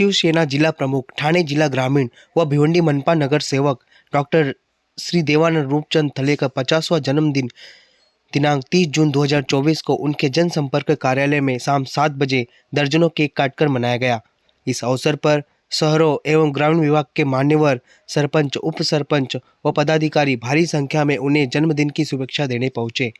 शिवसेना जिला प्रमुख, ठाणे जिला ग्रामीण व भिवंडी मनपा नगरसेवक डॉक्टर श्री देवानंद रूपचंद थले का पचासवा जन्मदिन दिनांक 30 जून 2024 को उनके जनसंपर्क कार्यालय में शाम सात बजे दर्जनों केक काटकर मनाया गया। इस अवसर पर शहरों एवं ग्रामीण विभाग के मान्यवर, सरपंच उप सरपंच व पदाधिकारी भारी संख्या में उन्हें जन्मदिन की शुभेच्छा देने पहुँचे।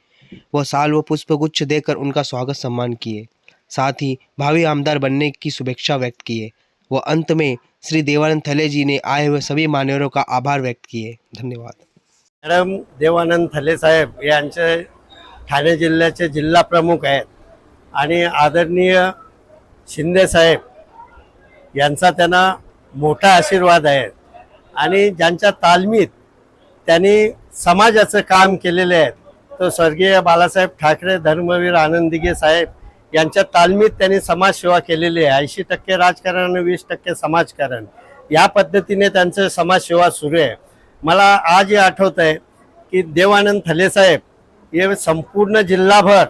व साल व पुष्पगुच्छ देकर उनका स्वागत सम्मान किए। साथ ही भावी आमदार बनने की शुभेच्छा व्यक्त किए। व अंत में श्री देवानंद थले जी ने आए हुए सभी मान्यवरों का आभार व्यक्त किए। धन्यवाद। मॅडम देवानंद थले साहेब यांचे ठाणे जिल्ह्याचे जिल्हा प्रमुख आहेत आणि आदरणीय शिंदे साहेब यांचा त्यांना मोठा आशीर्वाद आहे आणि ज्यांच्या तालमीत त्यांनी समाजाचं काम केलेले आहेत तो स्वर्गीय बालासाहेब ठाकरे धर्मवीर आनंदिगे साहेब यांच्या तालमीत त्यांनी समाजसेवा केलेली आहे. ऐंशी टक्के राजकारण आणि वीस टक्के समाजकारण. या पद्धतीने त्यांचं समाजसेवा सुरू आहे. मला आज हे आठवत आहे की देवानंद थलेसाहेब हे संपूर्ण जिल्हाभर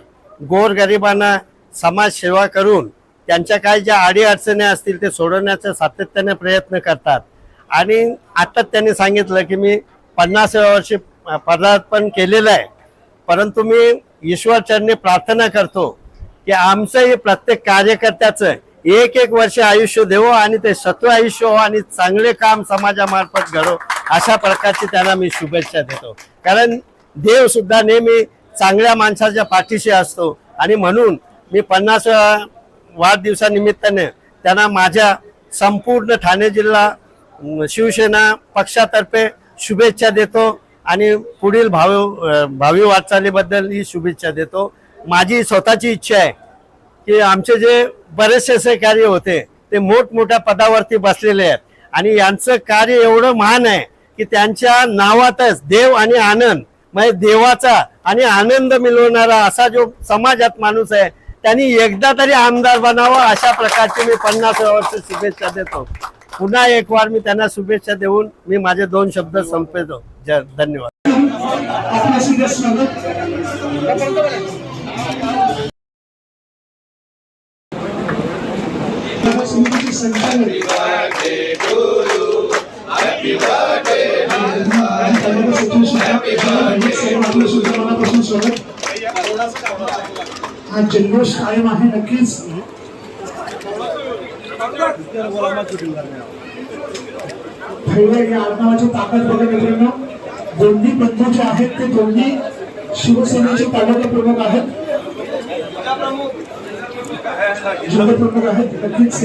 गोरगरिबांना समाजसेवा करून त्यांच्या काही ज्या अडीअडचणी असतील ते सोडवण्याचा सातत्याने प्रयत्न करतात. आणि आता त्यांनी सांगितलं की मी पन्नासाव्या वर्षी पदार्पण केलेलं आहे. परंतु मी ईश्वरचरणी प्रार्थना करतो. की आमचंही प्रत्येक कार्यकर्त्याचं एक एक वर्ष आयुष्य देवो आणि ते सत्व आयुष्य हो आणि चांगले काम समाजामार्फत घडो अशा प्रकारची त्यांना मी शुभेच्छा देतो. कारण देव सुद्धा नेहमी चांगल्या माणसाच्या पाठीशी असतो आणि म्हणून मी पन्नास वाढदिवसानिमित्ताने त्यांना माझ्या संपूर्ण ठाणे जिल्हा शिवसेना पक्षातर्फे शुभेच्छा देतो आणि पुढील भावी भावी वाटचालीबद्दल ही शुभेच्छा देतो. माझी स्वतःची इच्छा आहे की आमचे जे बरेचसे असे कार्य होते ते मोठमोठ्या पदावरती बसलेले आहेत. आणि यांचं कार्य एवढं महान आहे की त्यांच्या नावातच देव आणि आनंद म्हणजे देवाचा आणि आनंद मिळवणारा असा जो समाजात माणूस आहे त्यांनी एकदा तरी आमदार बनावा अशा प्रकारची मी पन्नास वर्ष शुभेच्छा देतो. पुन्हा एक वार मी त्यांना शुभेच्छा देऊन मी माझे दोन शब्द संपवतो. ज- धन्यवाद. मनापासून स्वागत हा जल्लोष कायम आहे नक्कीच पहिल्या या. आडनावाची ताकद बघा मित्रांनो दोन्ही बंधू जे आहेत ते दोन्ही शिवसेनेचे तालुका प्रमुख आहेत जिल्हा प्रमुख आहेत नक्कीच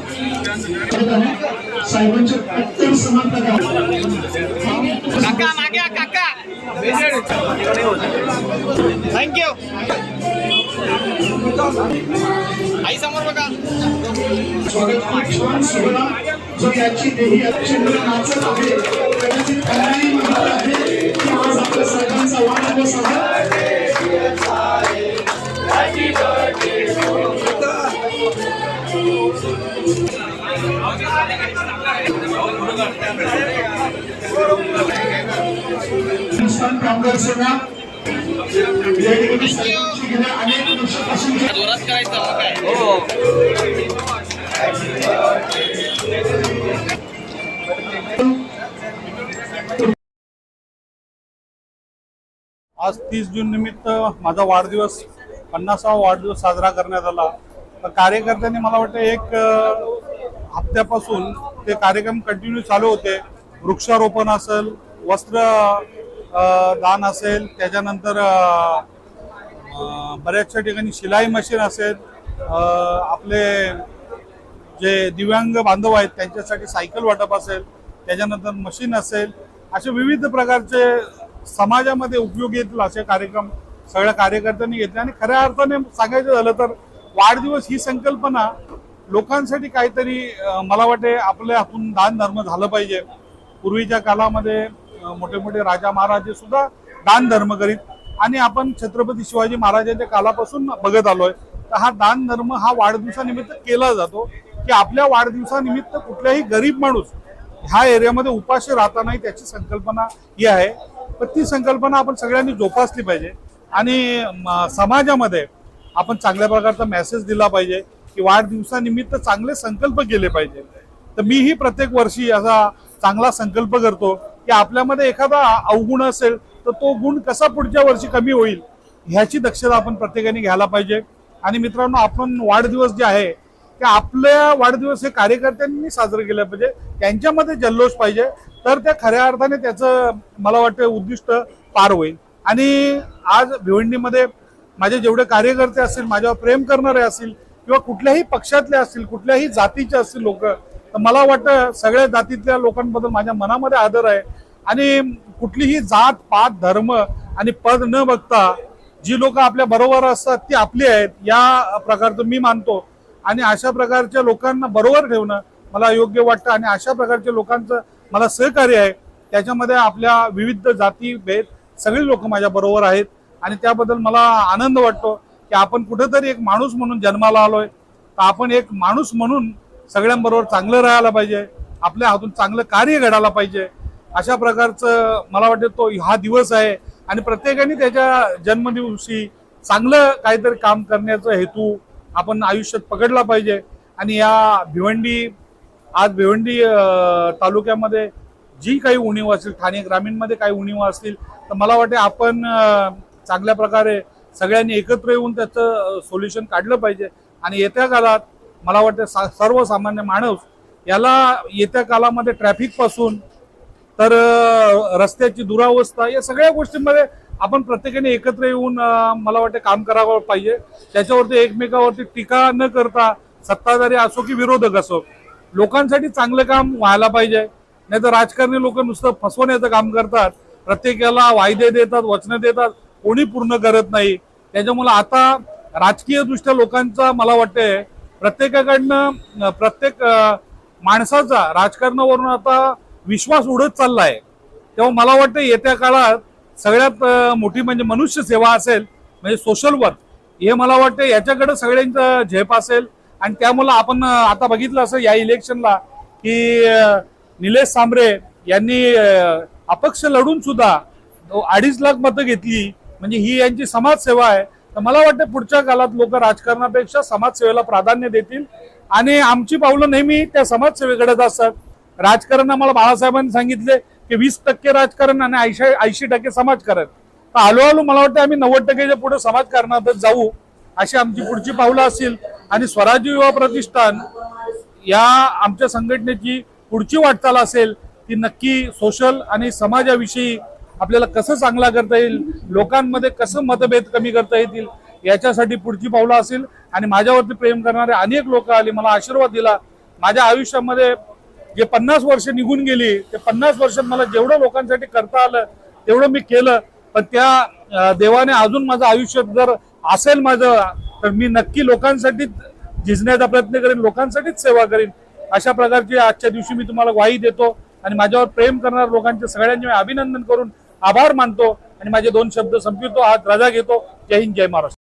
साहेबांचे अत्यंत समानता काका मागे काका. थँक्यू आई समोर बघा. स्वागत खूप छान सोहळा. जो याची देही अक्षंद्र नाचत आहे. कदाचित त्यांनाही माहीत आहे. की आज आपल्या सर्वांचा वाढदिवस आहे. हिंदुस्थान कामगार सेना या ठिकाणी सर्वांची गेल्या अनेक वर्षापासून जोरात करायचं मग काय? आज तीस जून निमित्त माझा वाढदिवस पन्नासावा वाढदिवस साजरा करण्यात आला. तर कार्यकर्त्यांनी मला वाटतं एक हप्त्यापासून ते कार्यक्रम कंटिन्यू चालू होते. वृक्षारोपण असेल वस्त्र दान असेल त्याच्यानंतर बऱ्याचशा ठिकाणी शिलाई मशीन असेल आपले जे दिव्यांग बांधव आहेत त्यांच्यासाठी सायकल वाटप असेल त्याच्यानंतर मशीन असेल असे विविध प्रकारचे समाजामध्ये उपयोगी येतील असे कार्यक्रम सगळ्या कार्यकर्त्यांनी घेतले. आणि खऱ्या अर्थाने सांगायचं झालं तर वाढदिवस ही संकल्पना लोकांसाठी काहीतरी मला वाटते आपल्या हातून दान धर्म झालं पाहिजे. पूर्वीच्या काळामध्ये मोठे मोठे राजा महाराजे सुद्धा दान धर्म करीत. आणि आपण छत्रपती शिवाजी महाराजांच्या कालापासून बघत आलोय. तर हा दान धर्म हा वाढदिवसानिमित्त केला जातो. की आपल्या वाढदिवसानिमित्त कुठल्याही गरीब माणूस ह्या एरियामध्ये उपाशी राहता नाही त्याची संकल्पना ही आहे. पण ती संकल्पना आपण सगळ्यांनी जोपासली पाहिजे. आणि म, समाजामध्ये आपण चांगल्या प्रकारचा मेसेज दिला पाहिजे. की वाढदिवसानिमित्त चांगले संकल्प केले पाहिजे. तर मीही प्रत्येक वर्षी असा चांगला संकल्प करतो की आपल्यामध्ये एखादा अवगुण असेल तर तो गुण कसा पुढच्या वर्षी कमी होईल ह्याची दक्षता आपण प्रत्येकाने घ्यायला पाहिजे. आणि मित्रांनो आपण वाढदिवस जे आहे ते आपल्या वाढदिवस हे कार्यकर्त्यांनी साजरे केले पाहिजे. त्यांच्यामध्ये जल्लोष पाहिजे. तर त्या खऱ्या अर्थाने त्याचं मला वाटतं उद्दिष्ट पार होईल. आणि आज भिवंडीमध्ये माझे जेवढे कार्यकर्ते असतील माझ्यावर प्रेम करणारे असतील किंवा कुठल्याही पक्षातले असतील कुठल्याही जातीचे असतील लोक तर मला वाटतं सगळ्या जातीतल्या लोकांबद्दल माझ्या मनामध्ये आदर आहे. आणि कुठलीही जात पात धर्म आणि पद न बघता जी लोक आपल्या बरोबर असतात ती आपली आहेत या प्रकारचं मी मानतो. आणि अशा प्रकारच्या लोकांना बरोबर ठेवणं मला योग्य वाटतं आणि अशा प्रकारच्या लोकांचं मला सहकार्य आहे. त्याच्यामध्ये आपल्या विविध जाती भेद सगळी लोक माझ्या बरोबर आहेत आणि त्याबद्दल मला आनंद वाटतो. की आपण कुठेतरी एक माणूस म्हणून जन्माला आलोय. तर आपण एक माणूस म्हणून सगळ्यांबरोबर चांगलं राहायला पाहिजे. आपल्या हातून चांगलं कार्य घडायला पाहिजे. अशा प्रकारचं मला वाटतं तो हा दिवस आहे. आणि प्रत्येकाने त्याच्या जन्मदिवशी चांगलं काहीतरी काम करण्याचा हेतू आपण आयुष्यात पकडला पाहिजे. आणि या भिवंडी आज भिवंडी तालुक्यामध्ये जी काही उणीव असतील ठाणे ग्रामीणमध्ये काही उणीव असतील तर मला वाटते आपण चांगल्या प्रकारे सगळ्यांनी एकत्र येऊन त्याचं सोल्युशन काढलं पाहिजे. आणि येत्या काळात मला वाटतं सा- सर्वसामान्य माणूस याला येत्या काळामध्ये ट्रॅफिकपासून तर रस्त्याची दुरावस्था या सगळ्या गोष्टींमध्ये आपण प्रत्येकाने एकत्र येऊन मला वाटतं काम करावं पाहिजे. त्याच्यावरती एकमेकावरती टीका न करता सत्ताधारी असो की विरोधक असो लोकांसाठी चांगलं काम व्हायला पाहिजे. नाही तर राजकारणी लोक नुसतं फसवण्याचं काम करतात. प्रत्येकाला वायदे देतात वचनं देतात. कोणी पूर्ण करत नाही. त्याच्यामुळे आता राजकीय दृष्ट्या लोकांचा मला वाटतंय प्रत्येकाकडनं प्रत्येक माणसाचा राजकारणावरून आता विश्वास उडत चालला आहे तेव्हा मला वाटतं येत्या काळात सगळ्यात मोठी म्हणजे मनुष्य सेवा असेल म्हणजे सोशल वर्क हे मला वाटतं याच्याकडे सगळ्यांचा झेप असेल. आणि त्यामुळं आपण आता बघितलं असं या इलेक्शनला की निलेश सांबरे यांनी अपक्ष लढून सुद्धा अडीच लाख मतं घेतली. म्हणजे ही यांची समाजसेवा आहे. तर मला वाटतं पुढच्या काळात लोक राजकारणापेक्षा समाजसेवेला प्राधान्य देतील. आणि आमची पावलं नेहमी त्या समाजसेवेकडेच असतात राजकारण आम्हाला बाळासाहेबांनी सांगितले की वीस टक्के राजकारण आणि ऐंशी ऐंशी टक्के समाजकारण. तर हळूहळू मला वाटतं आम्ही नव्वद टक्केच्या पुढे समाजकारणातच जाऊ अशी आमची पुढची पावलं असतील. आणि स्वराज्य युवा प्रतिष्ठान या आमच्या संघटनेची पुढची वाटचाल असेल ती नक्की सोशल आणि समाजाविषयी आपल्याला कसं चांगला करता येईल? लोकांमध्ये कसं मतभेद कमी करता येतील? याच्यासाठी पुढची पावलं असेल. आणि माझ्यावरती प्रेम करणारे अनेक लोक आले मला आशीर्वाद दिला. माझ्या आयुष्यामध्ये जे पन्नास वर्ष निघून गेली ते पन्नास वर्षात मला जेवढं लोकांसाठी करता आलं तेवढं मी केलं. पण त्या देवाने अजून माझं आयुष्य जर असेल माझं तर मी नक्की लोकांसाठीच झिजण्याचा प्रयत्न करेन लोकांसाठीच सेवा करेन. अशा प्रकारची आजच्या दिवशी मी तुम्हाला ग्वाही देतो. आणि माझ्यावर प्रेम करणाऱ्या लोकांचे सगळ्यांचे मी अभिनंदन करून आभार मानतो आणि माझे दोन शब्द संपवितो. आज रजा घेतो. जय हिंद जय महाराष्ट्र.